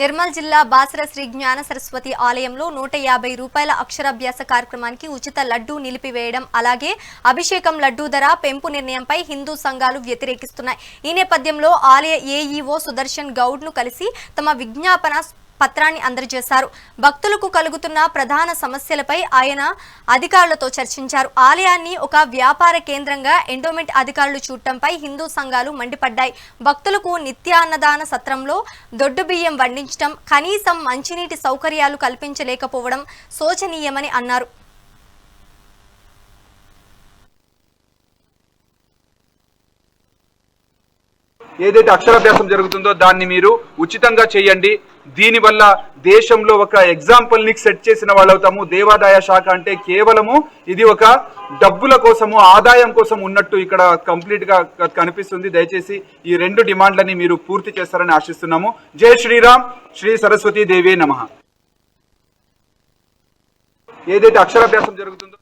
నిర్మల్ జిల్లా బాసర శ్రీ జ్ఞాన సరస్వతి ఆలయంలో నూట యాభై రూపాయల అక్షరాభ్యాస కార్యక్రమానికి ఉచిత లడ్డూ నిలిపివేయడం అలాగే అభిషేకం లడ్డూ ధర పెంపు నిర్ణయంపై హిందూ సంఘాలు వ్యతిరేకిస్తున్నాయి. ఈ నేపథ్యంలో ఆలయ ఏఈఓ సుదర్శన్ గౌడ్ను కలిసి తమ విజ్ఞాపన పత్రాన్ని అందజేశారు. భక్తులకు కలుగుతున్న ప్రధాన సమస్యలపై ఆయన అధికారులతో చర్చించారు. ఆలయాన్ని ఒక వ్యాపార కేంద్రంగా ఎండోమెంట్ అధికారులు చూడటంపై హిందూ సంఘాలు మండిపడ్డాయి. భక్తులకు నిత్యాన్నదాన సత్రంలో దొడ్డు బియ్యం వండించడం కనీసం మంచినీటి సౌకర్యాలు కల్పించలేకపోవడం శోచనీయమని అన్నారు. ఏదైతే అక్షరాభ్యాసం జరుగుతుందో దాన్ని మీరు ఉచితంగా చేయండి. దీనివల్ల దేశంలో ఒక ఎగ్జాంపుల్ని సెట్ చేసిన వాళ్ళు అవుతాము దేవాదాయ శాఖ అంటే కేవలము ఇది ఒక డబ్బుల కోసము ఆదాయం కోసం ఉన్నట్టు ఇక్కడ కంప్లీట్గా కనిపిస్తుంది. దయచేసి ఈ రెండు డిమాండ్లని మీరు పూర్తి చేస్తారని ఆశిస్తున్నాము. జై శ్రీరామ్. శ్రీ సరస్వతి దేవి నమ. ఏదైతే అక్షరాభ్యాసం జరుగుతుందో